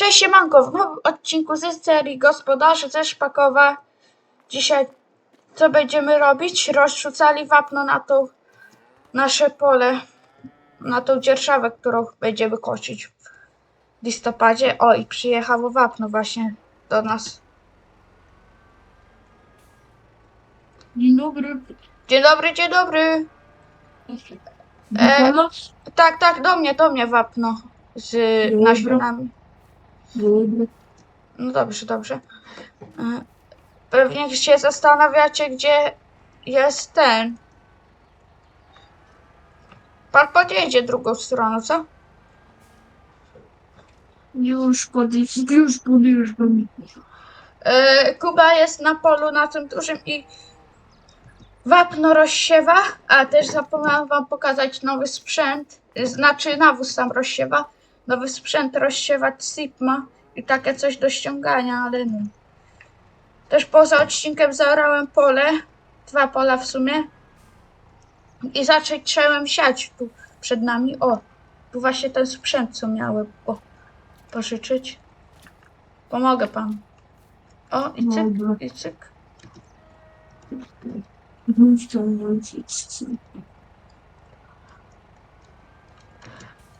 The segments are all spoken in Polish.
Cześć siemanko, w nowym odcinku ze serii Gospodarze ze Szpakowa. Dzisiaj co będziemy robić? Rozrzucali wapno na to nasze pole, na tą dzierżawę, którą będziemy kosić w listopadzie. O i przyjechało wapno właśnie do nas. Dzień dobry. Dzień dobry, dzień dobry. E? Tak, tak, do mnie, do mnie wapno z nasionami. No dobrze, dobrze. E, Pewnie się zastanawiacie, gdzie jest ten. Pan podjedzie drugą stroną, co? Już podjeżdżam, już podjeżdżam. E, Kuba jest na polu na tym dużym i wapno rozsiewa, a też zapomniałam wam pokazać nowy sprzęt, znaczy nawóz tam rozsiewa. Nowy sprzęt rozsiewa Sigma i takie coś do ściągania, ale no. Też poza odcinkiem zaorałem pole, dwa pola w sumie i zacząć trzeba siać tu przed nami. O, tu właśnie ten sprzęt, co miałem po, pożyczyć. Pomogę panu. O, i cyk, Dobra. i cyk. Wrócić.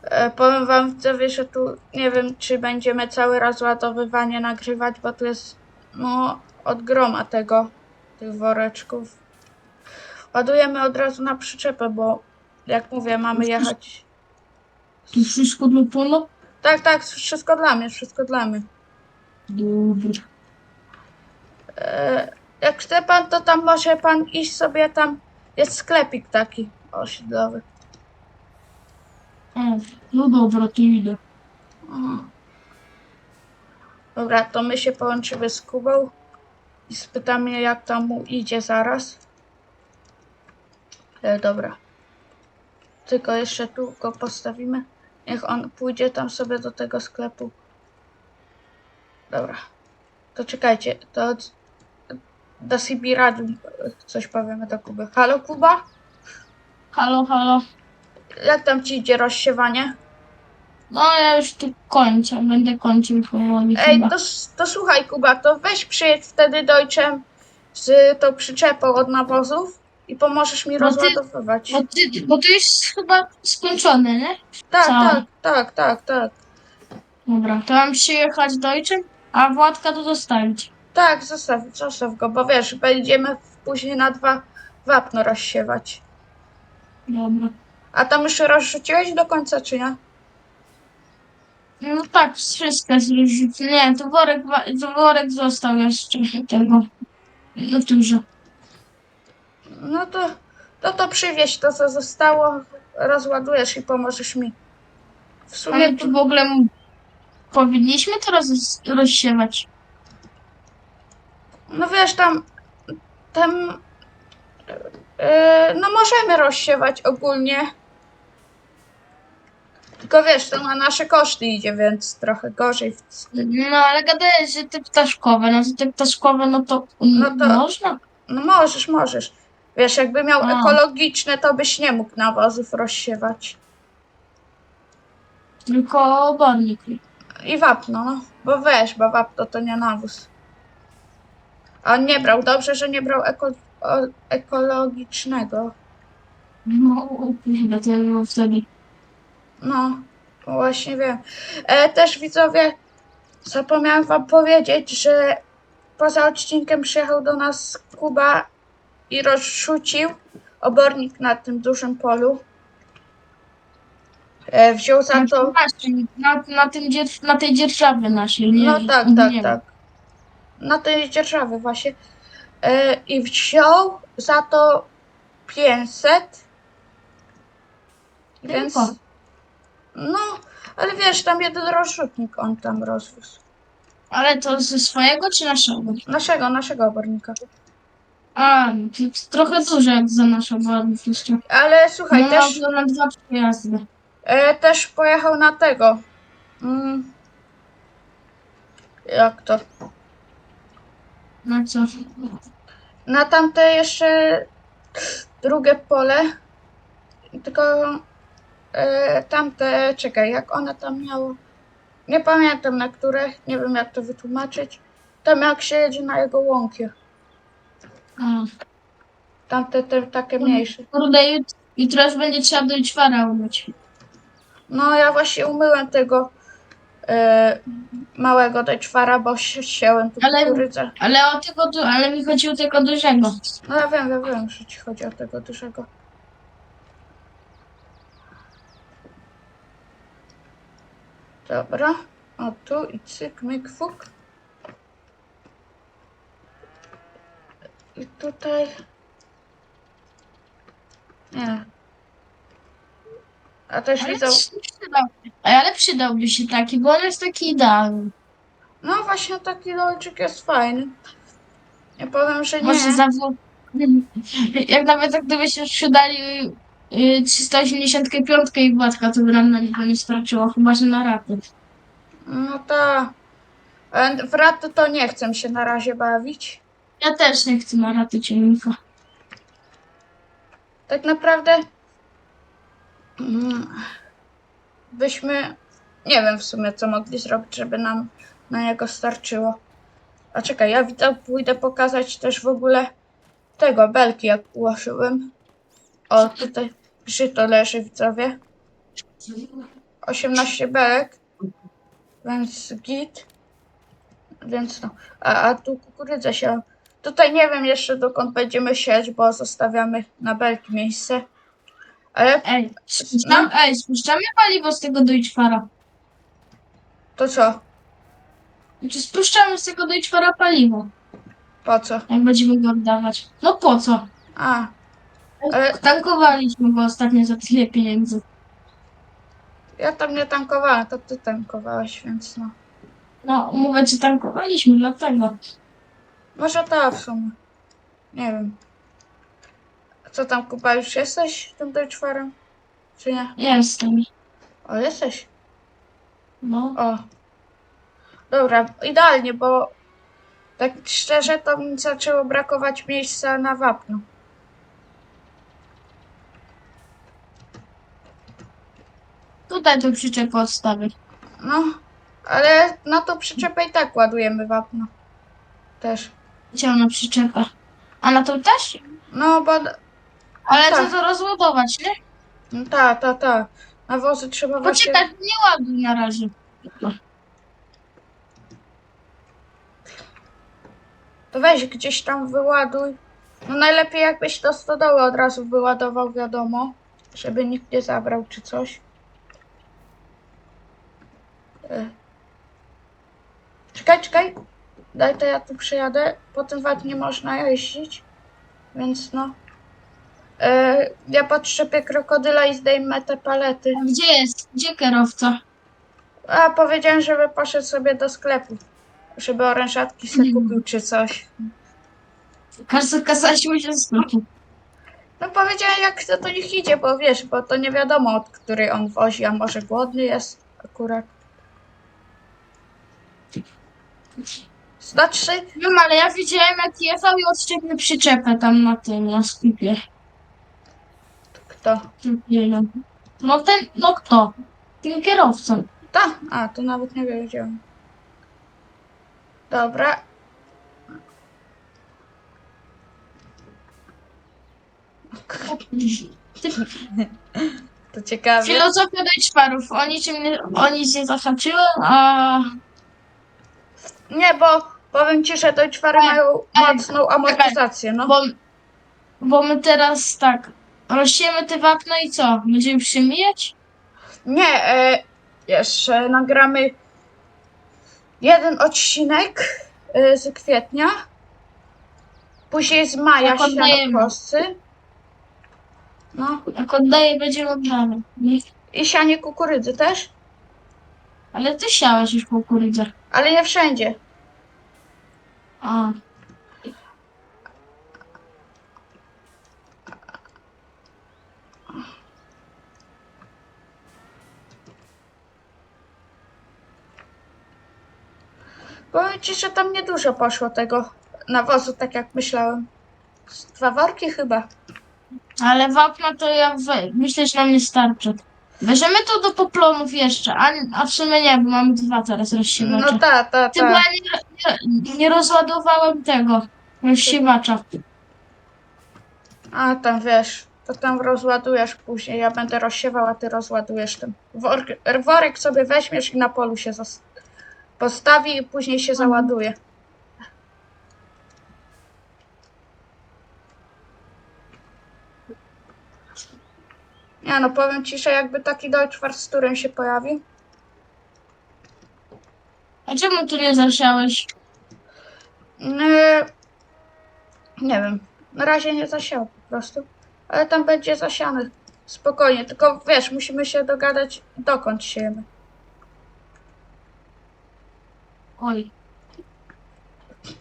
E, powiem wam widzowie, że tu nie wiem, czy będziemy całe rozładowywanie nagrywać, bo tu jest no od groma tego, tych woreczków. Ładujemy od razu na przyczepę, bo jak mówię, mamy jechać. To wszystko dla pola? Tak, tak, wszystko dla mnie, wszystko dla mnie. Dobra. E, jak chce pan, to tam może pan iść sobie tam. Jest sklepik taki osiedlowy. No dobra, to idę. O. Dobra, to my się połączymy z Kubą i spytamy, jak tam mu idzie zaraz. E, dobra. Tylko jeszcze tu go postawimy. Niech on pójdzie tam sobie do tego sklepu. Dobra. To czekajcie, to od- do CB Radiu coś powiemy do Kuby. Halo Kuba? Halo, halo. Jak tam ci idzie rozsiewanie? No ja już tu kończę, będę kończył powoli Ej, chyba. to, to słuchaj, Kuba, to weź przyjedź wtedy Deutschem z tą przyczepą od nawozów i pomożesz mi No ty- rozładowywać. Bo, ty, bo to jest chyba skończone, nie? Tak, co? tak, tak, tak, tak. Dobra, to mam przyjechać Deutschem, a Władka to zostawić. Tak, zostaw, zostaw go, bo wiesz, będziemy później na dwa wapno rozsiewać. Dobra. A tam już rozrzuciłeś do końca, czy nie? No tak, wszystko zrzucę. Nie, to worek, wa- to worek został jeszcze tego. No dużo. No to, to to przywieź to, co zostało, rozładujesz i pomożesz mi. W Ale tu tu w ogóle m- powinniśmy to roz, rozsiewać. No wiesz, tam, tam, yy, no możemy rozsiewać ogólnie. Tylko wiesz, to na nasze koszty idzie, więc trochę gorzej. No ale gadałeś, że te ptaszkowe, no to te ptaszkowe, no to, No no to- można. No możesz, możesz. Wiesz, jakby miał A. ekologiczne, to byś nie mógł nawozów rozsiewać. Tylko obornik. I wapno, no. Bo weź, bo wapno to nie nawóz. A on nie brał, dobrze, że nie brał eko, o, ekologicznego. No, o kurde, to było wtedy. No, właśnie wiem. E, też widzowie, zapomniałam wam powiedzieć, że poza odcinkiem przyjechał do nas Kuba i rozrzucił obornik na tym dużym polu. E, wziął za to. Naszej, na, na, tym dzierż, na tej dzierżawie naszej, nie? No tak, tak, tak. Na tej dzierżawy właśnie. E, I wziął za to 500. Więc. Tylko. No, ale wiesz, tam jeden rozrzutnik on tam rozwiózł. Ale to ze swojego czy naszego? Naszego, naszego obornika. A, to trochę duże jak za naszą ładnością. Ale słuchaj, No, też, to na dwa przejazdy. e, też pojechał na tego. Mm, jak to? No co? Na tamte jeszcze drugie pole. Tylko e, tamte, czekaj, jak one tam miało. Nie pamiętam na które, nie wiem jak to wytłumaczyć. Tam jak się jedzie na jego łąkie. A, Tamte te takie mniejsze. kurde, jut- jutro już będzie trzeba do czwara umyć. No ja właśnie umyłem tego e, małego deczwara, bo się tu Ale- kukurydzę. Ale o tego, du- ale mi chodzi o tego dużego. No ja wiem, ja wiem, że ci chodzi o tego dużego. Dobra, o tu i cyk, myk, fuk. I tutaj... Nie. A też Ale, przydał, ale przydałby się taki, bo on jest taki idealny. No właśnie taki dolczyk jest fajny. Nie powiem, że nie. Może zawód. Jak nawet gdyby się sprzedali y, 385 i Władka, to by nam na niego nie starczyło, chyba że na raty. No to... e, W raty to nie chcę się na razie bawić. Ja też nie chcę na raty ciągnika. Tak naprawdę mm, byśmy nie wiem w sumie co mogli zrobić, żeby nam na niego starczyło. A czekaj, ja widzę, pójdę pokazać też w ogóle tego belki jak ułożyłem. O, tutaj żyto leży widzowie. 18 belek, więc git. Więc no, a, a tu kukurydza się. Tutaj nie wiem jeszcze dokąd będziemy sieć, bo zostawiamy na belki miejsce. Ale Ej, spuszczamy, ej, spuszczamy paliwo z tego Deutschfara. to co? Czy spuszczamy z tego Deutschfara paliwo, Po co? jak będziemy go oddawać? No po co? A, Tankowaliśmy go ostatnio za tyle pieniędzy. ja tam nie tankowałem, to ty tankowałeś, więc no. No, mówię, czy tankowaliśmy, dlatego. Może ta w sumie. Nie wiem. Co tam, Kuba, już jesteś tym Deutschfarem? Czy nie? Jestem. O, jesteś. No. O. Dobra, idealnie, bo tak szczerze to mi zaczęło brakować miejsca na wapno. Tutaj tu przyczepę odstawię. No, ale na to przyczepę i tak ładujemy wapno. Też. Ciemna przyczepa. A na to też? No, bo... Ale Tak. to to rozładować, nie? No, ta, ta, ta. Nawozy trzeba właśnie... Poczekaj, nie ładuj na razie. To weź gdzieś tam wyładuj. No najlepiej jakbyś do stodoły od razu wyładował, wiadomo. Żeby nikt nie zabrał czy coś. E. Czekaj, czekaj. Daj to ja tu przyjadę. Po tym wad nie można jeździć. Więc no. E, ja podszczepię krokodyla i zdejmę te palety. A Gdzie jest? Gdzie kierowca? A powiedziałem, żeby poszedł sobie do sklepu. Żeby orężatki sobie kupił czy coś. Każdy kazaliśmy się sklepu. No powiedziałem jak chce to niech idzie, bo wiesz, bo to nie wiadomo od której on wozi, a może głodny jest akurat. Znaczy, Wiem, ale ja widziałem jak jechał i odszczepny przyczepę tam na tym, na sklepie. kto? No ten, no kto? Ten kierowca. Ta? A, to nawet nie wiedziałem. Dobra. To ciekawie. filozofia Deutschfarów. O niczym nie, o nic nie zahaczyłem, a Nie, bo powiem ci, że te czwary Ej, mają ej, mocną amortyzację, no. bo, bo my teraz tak, rozsiemy te wapno i co? Będziemy przymijać? Nie, e, jeszcze nagramy jeden odcinek e, z kwietnia. Później z maja Jak oddajemy. sianokosy. No. Jak oddaję, będziemy oddane. Nie? I sianie kukurydzy też, Ale ty siałeś już kukurydzę. Ale nie wszędzie. A, Powiem ci, że tam niedużo poszło tego nawozu, tak jak myślałem. Z Dwa worki chyba. ale wapna to ja we, myślę, że nam nie starczy. Weźmiemy to do poplonów jeszcze, a, a w sumie nie, bo mamy dwa teraz rozsiewacza. No ta, ta, Ty, bo ta. nie, nie, nie rozładowałem tego rozsiewacza. A tam wiesz, to tam rozładujesz później. Ja będę rozsiewał, a ty rozładujesz ten worek, worek sobie weźmiesz i na polu się zas- postawi i później się załaduje. Ja no powiem ci, że jakby taki Deutschwarsturem się pojawił, A czemu tu nie zasiałeś? Yy, nie wiem. Na razie nie zasiał po prostu. Ale tam będzie zasiany. Spokojnie, tylko wiesz, musimy się dogadać dokąd siejemy. Oj.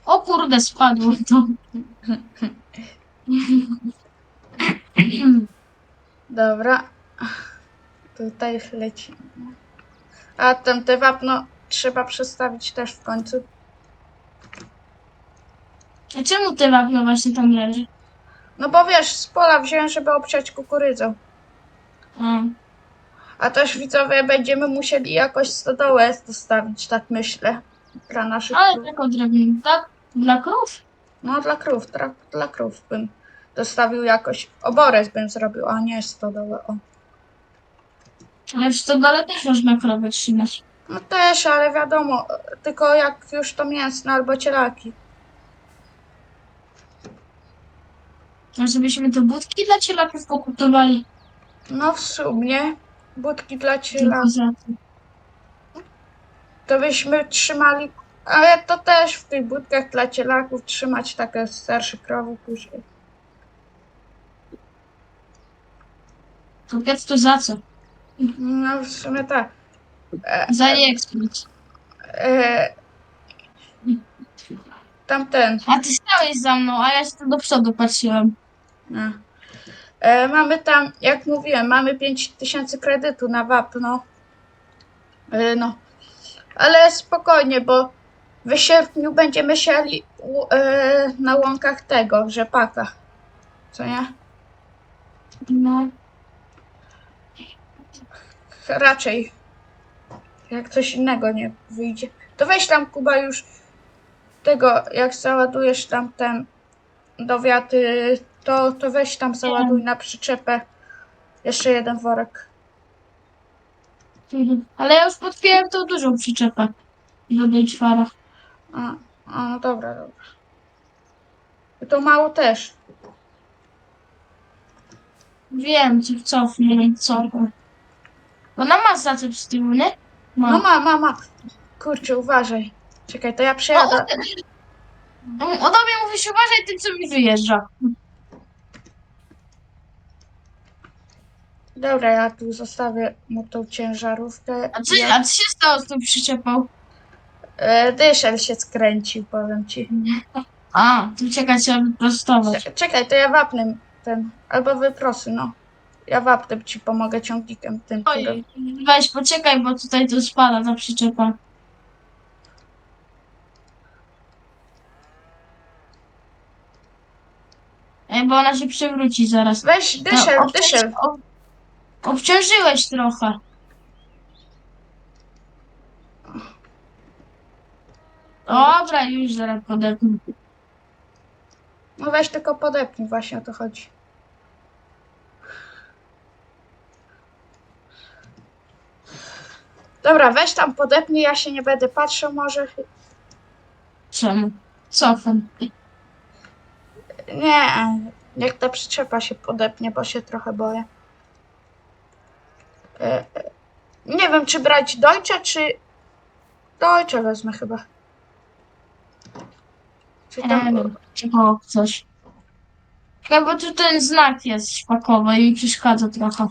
O kurde, spadło to. Dobra. Tutaj leci. A tam te wapno trzeba przestawić też w końcu. A czemu te wapno właśnie tam leży? No bo wiesz, z pola wziąłem, żeby obciąć kukurydzą. A. A też widzowie będziemy musieli jakoś stodołę dostawić, tak myślę. Dla naszych Ale krów. tylko drewniany, tak? Dla krów? No dla krów, dla, dla krów bym dostawił jakoś. Oborec bym zrobił, a nie stodołę. O. Ale w stodole też można krowę trzymać. No też, ale wiadomo, tylko jak już to mięsne albo cielaki. Może byśmy te budki dla cielaków pokutowali? No w sumie budki dla Tylko cielaków. za to. To byśmy trzymali, ale to też w tych budkach dla cielaków trzymać takie starsze krowy później. Powiedz to za co? No w sumie tak. E, Za nie eksploat. e, tamten. A ty stałeś za mną, a ja się tu do przodu patrzyłem. No. E, mamy tam, jak mówiłem, mamy 5000 kredytu na wapno. E, no. Ale spokojnie, bo w sierpniu będziemy siali u, e, na łąkach tego, rzepaka. Co nie? No. Raczej. Jak coś innego nie wyjdzie. To weź tam Kuba już tego, jak załadujesz tam ten do wiaty, to, to weź tam załaduj na przyczepę jeszcze jeden worek. Mhm. Ale ja już podpiąłem tą dużą przyczepę. Do tej czwara. A, a no dobra, dobra. To mało też. Wiem, co cofnę, cofnę. Ona ma zaczep z tyłu, nie? Ma. No ma, ma, ma. Kurczę, uważaj. Czekaj, to ja No, przejadę. o, o tobie mówisz, uważaj tym, co mi wyjeżdża. Dobra, ja tu zostawię mu tą ciężarówkę. A co, Ja, a co się stało z tą przyczepą? e, dyszel się skręcił, powiem ci. A, tu czekaj, trzeba wyprostować. Cze- Czekaj, to ja wapnę ten, albo wyprosy, no. Ja wapnę ci pomogę ciągnikiem tym, Oj, weź, poczekaj, bo tutaj tu spada ta przyczepa. Ej, bo ona się przewróci zaraz. Weź dyszel, No, obciąż- dyszel. ob- Obciążyłeś trochę. Dobra, już zaraz podepnę. No weź tylko podepnij, właśnie o to chodzi. Dobra, weź tam podepnij, ja się nie będę patrzył może. Czemu? Cofam. Nie, niech ta przyczepa się podepnie, bo się trochę boję. E, e, Nie wiem, czy brać Deutsche, czy... Deutsche wezmę chyba. Czy tam... wiem, czego coś. Ja, bo tu ten znak jest szpakowy i mi przeszkadza trochę.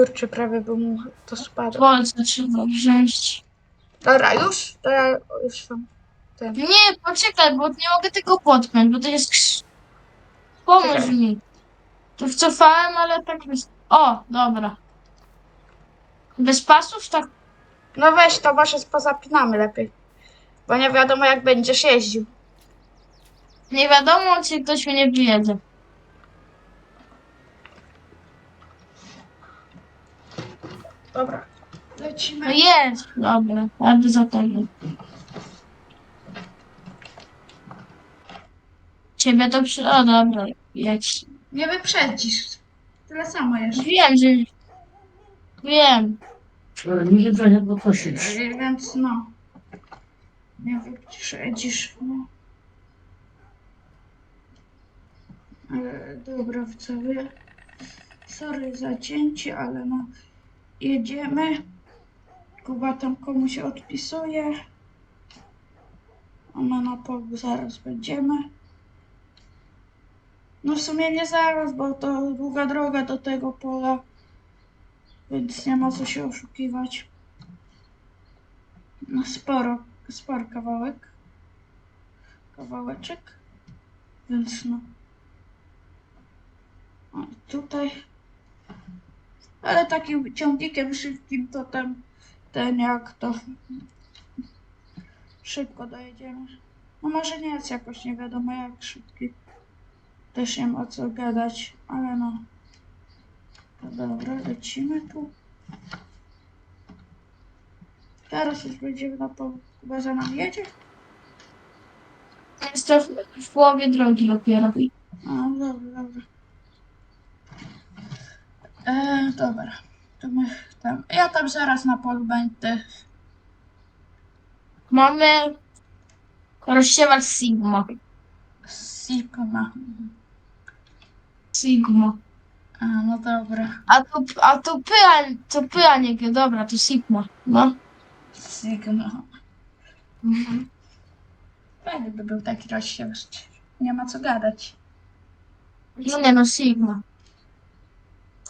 Kurczę, prawie by mu to spadło. Bolce trzeba wziąć. Dobra, już? To ja już tam... Ten. Nie, poczekaj, bo nie mogę tego podpiąć, bo to jest krz... Pomóż Czekaj. mi. Tu wcofałem, ale tak jest... O, dobra. Bez pasów tak... No weź, to może pozapinamy lepiej. Bo nie wiadomo, jak będziesz jeździł. Nie wiadomo, czy ktoś mnie wyjedzie. Dobra, No lecimy. jest, dobra, bardzo za tobą. Ciebie to przy... O, dobra, jedź. Nie wyprzedzisz. Tyle samo jeszcze. Wiem, że... Wiem. Ale nie jedzenie poprosić. Yy, Więc no. Nie wyprzedzisz. No. Ale dobra, widzowie. Sorry za cięcie, ale no. Jedziemy. Kuba tam komuś odpisuje. A my na polu zaraz będziemy. No w sumie nie zaraz, bo to długa droga do tego pola. Więc nie ma co się oszukiwać. No sporo, sporo kawałek. Kawałeczek. Więc no. O, tutaj. Ale takim ciągnikiem szybkim to ten, ten jak to szybko dojedziemy. No może nie jest jakoś nie wiadomo jak szybki. Też nie ma co gadać, ale no. No dobra, lecimy tu. Teraz już będziemy na polu. Chyba za nami jedzie? Jest to w, w połowie drogi dopiero. A, dobra, dobra. E, dobra. To my tam. Ja tam zaraz na polu będę. Mamy rozsiewacz Sigma. Sigma. Sigma. A, no dobra. A to, a to pyla, to pyla nie, dobra, to Sigma. No. Sigma. Mhm. Fajny by był taki rozsiewacz. Nie ma co gadać. No nie no, Sigma.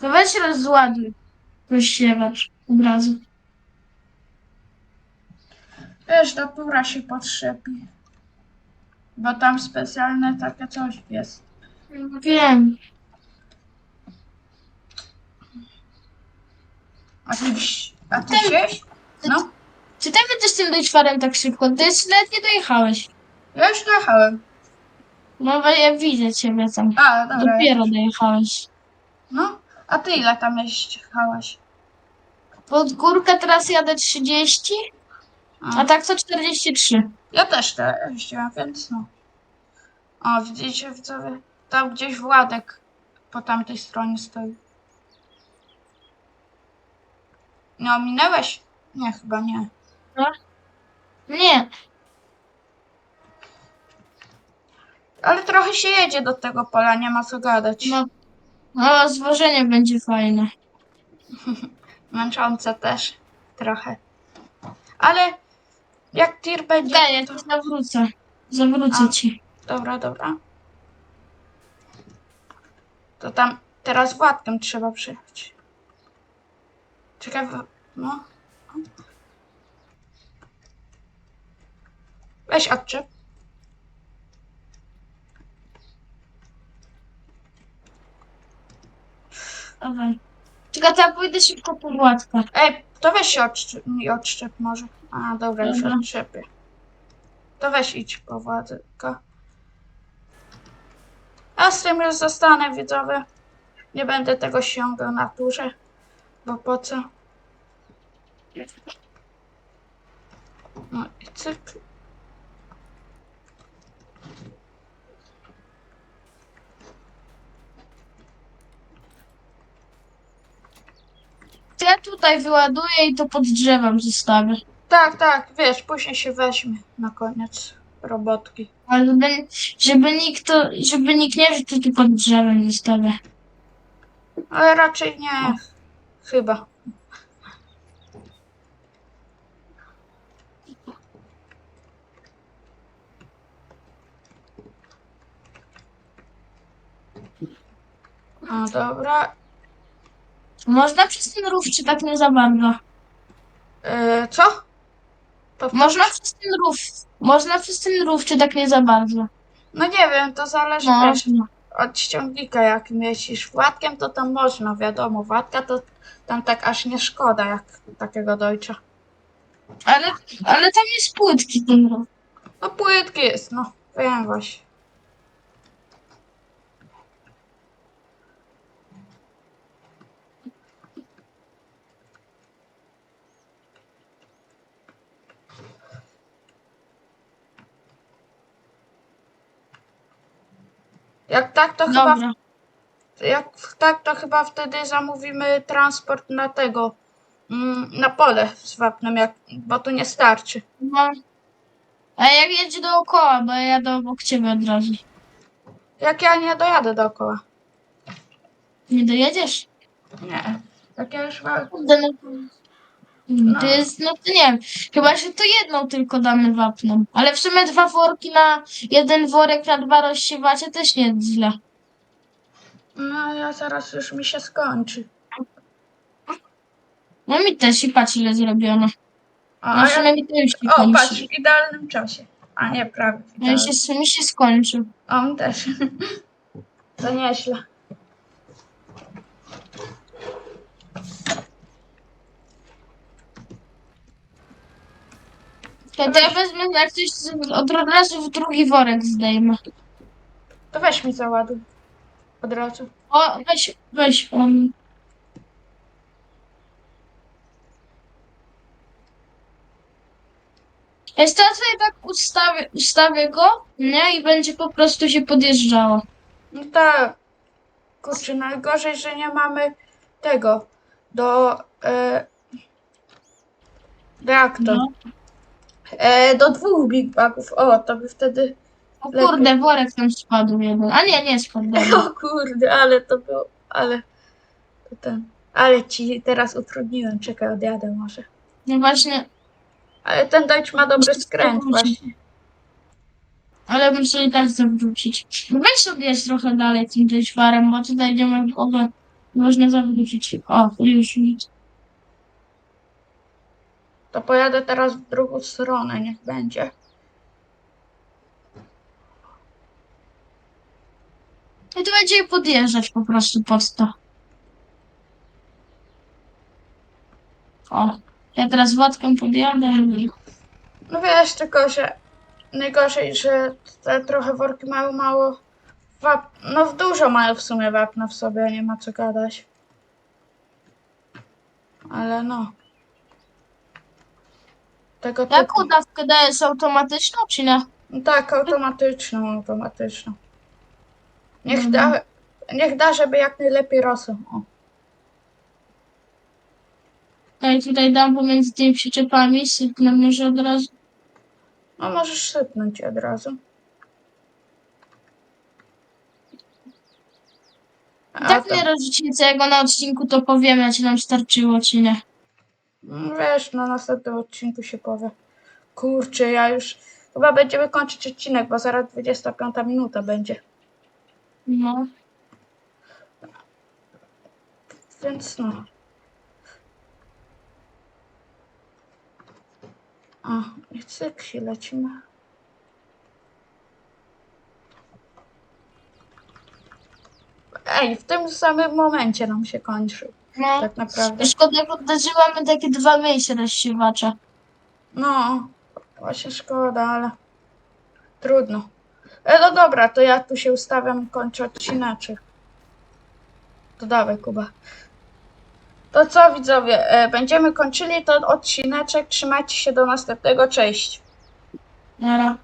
To weź rozładuj rozsiewacz od razu. Wiesz, do pura się potrzebi. Bo tam specjalne takie coś jest. Wiem. A ty, a ty Ten- wziąłeś? No, Czy ty będziesz tym dośwarem tak szybko? Ty jeszcze nawet nie dojechałeś. ja już dojechałem. No bo ja widzę ciebie tam. A, dobra. Dopiero dojechałeś. No, a ty ile tam jeździłaś? Pod górkę teraz jadę 30, a tak to 43. Ja też to jeździłam, więc no. O, widzicie widzowie? Tam gdzieś Władek po tamtej stronie stoi. Nie ominęłeś? Nie, chyba nie. Nie, Ale trochę się jedzie do tego pola, nie ma co gadać. no, no zwożenie będzie fajne. Męczące też. Trochę. Ale jak tir będzie... Daj, ja to... zawrócę. Zawrócę A. ci. Dobra, dobra. To tam teraz Władkiem trzeba przyjechać. Czekaj, no. Weź odczep. Dawaj. Czekaj, to ja pójdę szybko po Władka. Ej, to weź się odczep, mi odczep może. A, dobra, już Dobra. odczepię. To weź idź po Władka. A z tym już zostanę, widzowie. Nie będę tego ściągał na turze. Bo po co? No i cyk. Ja tutaj wyładuję i to pod drzewem zostawię. Tak, tak, wiesz, później się weźmie na koniec robotki. Ale żeby, żeby nikt to, żeby nikt nie wie, to tu pod drzewem zostawię. Ale raczej nie. Chyba. A dobra. Można przez ten rów, czy tak nie za bardzo? E, co? Powtórzysz? Można przez ten rów. Można przez ten rów, czy tak nie za bardzo? No nie wiem, to zależy wiesz, Można. od ściągnika, jak jeździsz Władkiem, to tam można, wiadomo. Władka to tam tak aż nie szkoda, jak takiego dojcza. Ale, ale tam jest płytki ten rów. No płytki jest, no. Wiem właśnie. Jak tak, to chyba Dobra. jak tak, to chyba wtedy zamówimy transport na tego, mm, na pole z wapnem, jak, bo tu nie starczy. No. A jak jedzie dookoła, bo ja jadę obok ciebie od razu. Jak ja nie dojadę dookoła. Nie dojedziesz? Nie. Jak ja już wa- Kurde, no. No. To jest, no to nie wiem. Chyba, że to jedną tylko damy wapną. Ale w sumie dwa worki na jeden worek na dwa rozsiewacze też nie jest źle. No ja zaraz już mi się skończy. No mi też i patrz ile zrobiono. O, No a w ja, sumie mi to już o kończy. patrz, w idealnym czasie. A nie, prawie. w No mi idealnym. się, mi się skończył. On też. To nieźle. To, ja wezmę jak coś z- od razu w drugi worek zdejmę. To weź mi załaduj. Od razu. O, weź, weź on. Jest to sobie tak ustawię, ustawię go, nie? I będzie po prostu się podjeżdżało. No tak. Kurczę, najgorzej, że nie mamy tego do. E, do jak to? No. E, do dwóch Big Bagów. O, to by wtedy. O Lepiej. kurde, worek tam spadł jeden. A nie, nie spadł. dobra. O kurde, ale to było. Ale. To ten. Ale ci teraz utrudniłem. Czekaj, odjadę może. No właśnie, Ale ten Deutsch ma dobry skręt właśnie. ale bym sobie tak zawrócić. Weź sobie jest trochę dalej tym dyszwarem, bo tutaj idziemy w ogóle. Można zawrócić. O, już nic. To pojadę teraz w drugą stronę, niech będzie. I tu będzie podjeżdżać po prostu pod to. O, ja teraz wodką podjadę. No wiesz, tylko że najgorzej, że te trochę worki mają mało wap... No w dużo mają w sumie wapna w sobie, nie ma co gadać. Ale no. Tego typu. Jaką dawkę dajesz automatyczną, czy nie? No tak, automatyczną, automatyczną. Niech Mhm. da, niech da, żeby jak najlepiej rosło. O. Ja jej tutaj dam pomiędzy tymi przyczepami, sypnę może od razu. No możesz sypnąć od razu. A tak to- nie różnicy, jak go na odcinku to powiemy, czy nam starczyło, czy nie. No Wiesz, na następnym odcinku się powie. Kurczę, ja już chyba będziemy kończyć odcinek, bo zaraz 25 minuta będzie. No. Więc no. O, i cyk się lecimy. Ej, w tym samym momencie nam się kończy. No. Tak naprawdę. Szkoda, jak oddarzyłamy takie dwa miejsca rozsiewacza. No, właśnie szkoda, ale trudno. E, no dobra, to ja tu się ustawiam i kończę odcineczek. To dawaj, Kuba. To co, widzowie, e, będziemy kończyli ten odcineczek. Trzymajcie się do następnego. Cześć. Nara.